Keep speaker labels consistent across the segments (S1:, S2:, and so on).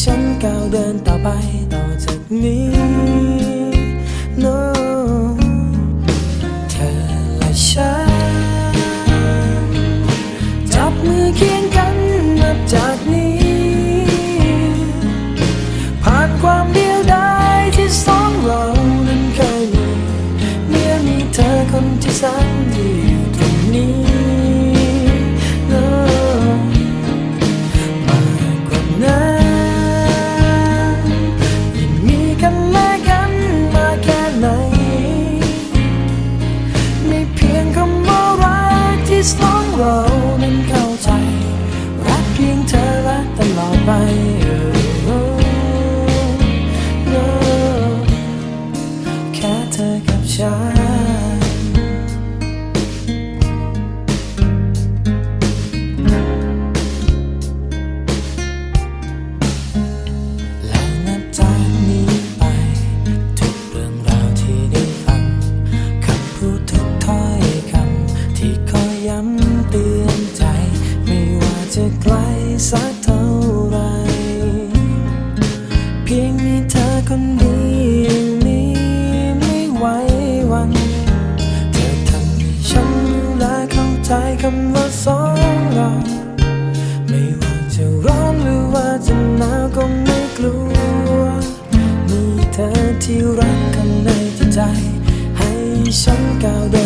S1: ฉันก้าวเดินต่อไปต่อจากนี้ no เธอและฉัน จับมือเคียง เรานั้นเข้าใจ รักเพียงเธอและตลอดไปแค่เธอกับฉัน ไกลสักเท่าไร เพียงมีเธอคนเดียวนี้ไม่ไหววัน เธอทำให้ฉันรู้และเข้าใจคำว่าสองเรา ไม่ว่าจะร้อนหรือว่าจะหนาวก็ไม่กลัว มีเธอที่รักกันในใจ ให้ฉันก้าวเดิน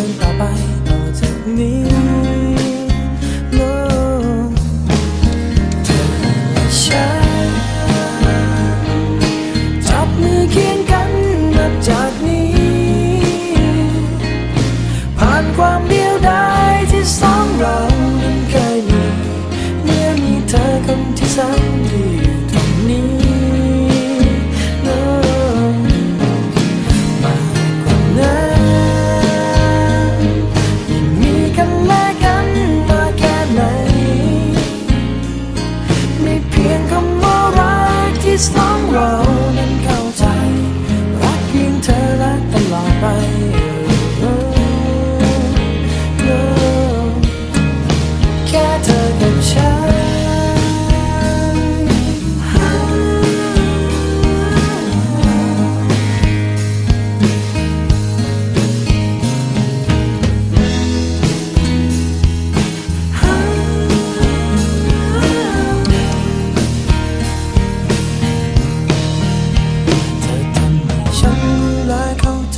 S1: ค